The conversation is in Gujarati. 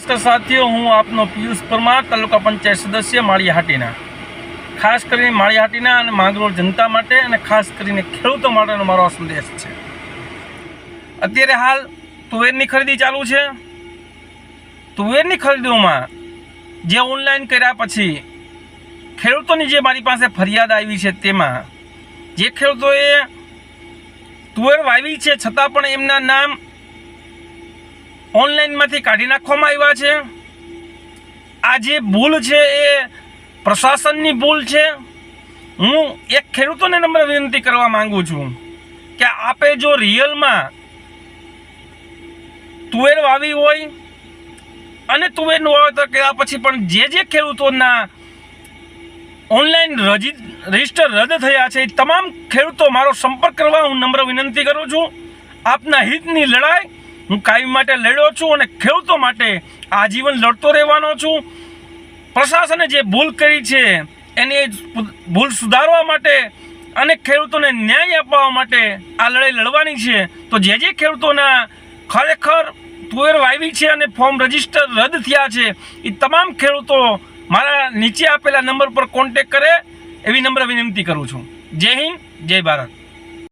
નમસ્કાર સાથીઓ, હું આપનો પિયુષ પરમાર, તાલુકા પંચાયત સદસ્ય માળિયાહાટીના ખાસ કરીને માળિયા હાટીના અને માંગરોળ જનતા માટે અને ખાસ કરીને ખેડૂતો માટેનો મારો સંદેશ છે. અત્યારે હાલ તુવેરની ખરીદી ચાલુ છે. તુવેરની ખરીદીઓમાં જે ઓનલાઈન કર્યા પછી ખેડૂતોની જે મારી પાસે ફરિયાદ આવી છે તેમાં જે ખેડૂતોએ તુવેર વાવી છે છતાં પણ એમના નામ ઓનલાઈનમાંથી કાઢી નાખવામાં આવ્યા છે. આ જે ભૂલ છે એ પ્રશાસનની ભૂલ છે. હું એક ખેડૂતોને નંબર વિનંતી કરવા માંગુ છું કે આપે જો રિયલમાં તુવેર વાવી હોય અને તુવેરનું વાવેતર કર્યા પછી પણ જે જે ખેડૂતોના ઓનલાઈન રજી, રજિસ્ટર રદ થયા છે તમામ ખેડૂતો મારો સંપર્ક કરવા હું નમ્ર વિનંતી કરું છું. આપના હિતની લડાઈ હું કાયમ માટે લડ્યો છું અને ખેડૂતો માટે આજીવન લડતો રહેવાનો છું. પ્રશાસને જે ભૂલ કરી છે, એની ભૂલ સુધારવા માટે અને ખેડૂતોને ન્યાય અપાવવા માટે આ લડાઈ લડવાની છે. તો જે જે ખેડૂતોના ખરેખર તુવેર વાવી છે અને ફોર્મ રજિસ્ટર રદ થયા છે એ તમામ ખેડૂતો મારા નીચે આપેલા નંબર પર કોન્ટેક કરે એવી નમ્ર વિનંતી કરું છું. જય હિન્દ, જય ભારત.